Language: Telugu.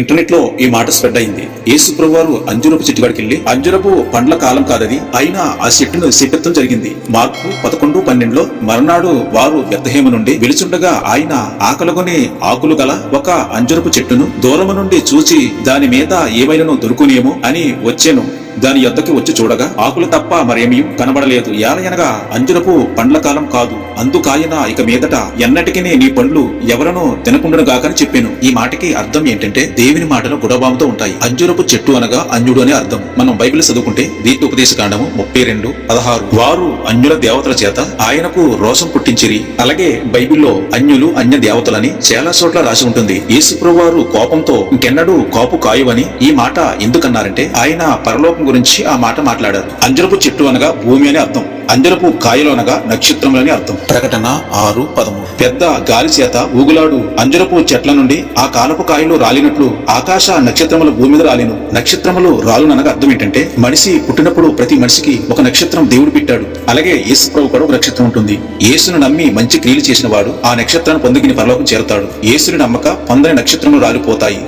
ఇంటర్నెట్లో ఈ మాట స్ప్రెడ్ అయింది. యేసు ప్రభు అంజురపు చెట్టు కాడికి వెళ్ళి అంజురపు పండ్ల కాలం కాదది అయినా ఆ చెట్టును శిపెత్తం జరిగింది. మార్పు పదకొండు పన్నెండులో మర్నాడు వారు వ్యర్థహేమ నుండి వెలుచుండగా ఆయన ఆకలగొని ఆకులు గల ఒక అంజురపు చెట్టును దూరము నుండి చూచి దాని మీద ఏమైనను దొరుకునేమో అని వచ్చాను. దాని యొద్దకి వచ్చి చూడగా ఆకులు తప్ప మరేమీ కనబడలేదు. ఏలయనగా అంజురపు పండ్ల కాలం కాదు. అందుకాయన ఇక మీదట ఎన్నటికి నీ పండ్లు ఎవరనో తినకుండనుగాకని చెప్పాను. ఈ మాటకి అర్థం ఏంటంటే దేవుని మాటలు గుడబాముతో ఉంటాయి. అంజురపు చెట్టు అనగా అంజుడు అనే అర్థం. మనం బైబిల్ చదువుకుంటే దీర్ఘ ఉపదేశకాండము ముప్పై రెండు పదహారు. వారు అన్యుల దేవతల చేత ఆయనకు రోషం పుట్టించిరి. అలాగే బైబిల్లో అన్యులు అన్య దేవతలని చాలా చోట్ల రాసి ఉంటుంది. యేసుప్రభు వారు కోపంతో ఇంకెన్నడూ కాపు కాయువని ఈ మాట ఎందుకన్నారంటే ఆయన పరలోక గురించి ఆ మాట మాట్లాడారు. అంజరపు చెట్టు అనగా భూమి అని అర్థం. అంజరపు కాయలు అనగా నక్షత్రములని అర్థం. ప్రకటన ఆరు పదమూడు. పెద్ద గాలి చేత ఊగులాడు. అంజరపు చెట్ల నుండి ఆ కాలపు కాయలు రాలినట్లు ఆకాశ నక్షత్రములు భూమి మీద రాలిను. నక్షత్రములు రాలుననగా అర్థం ఏంటంటే మనిషి పుట్టినప్పుడు ప్రతి మనిషికి ఒక నక్షత్రం దేవుడు పెట్టాడు. అలాగే యేసు ప్రభు కూడా ఒక నక్షత్రం ఉంటుంది. యేసును నమ్మి మంచి క్రియలు చేసిన వాడు ఆ నక్షత్రాన్ని పొందుకుని పరలోకం చేరుతాడు. యేసుని నమ్మక పొందని నక్షత్రములు రాలిపోతాయి.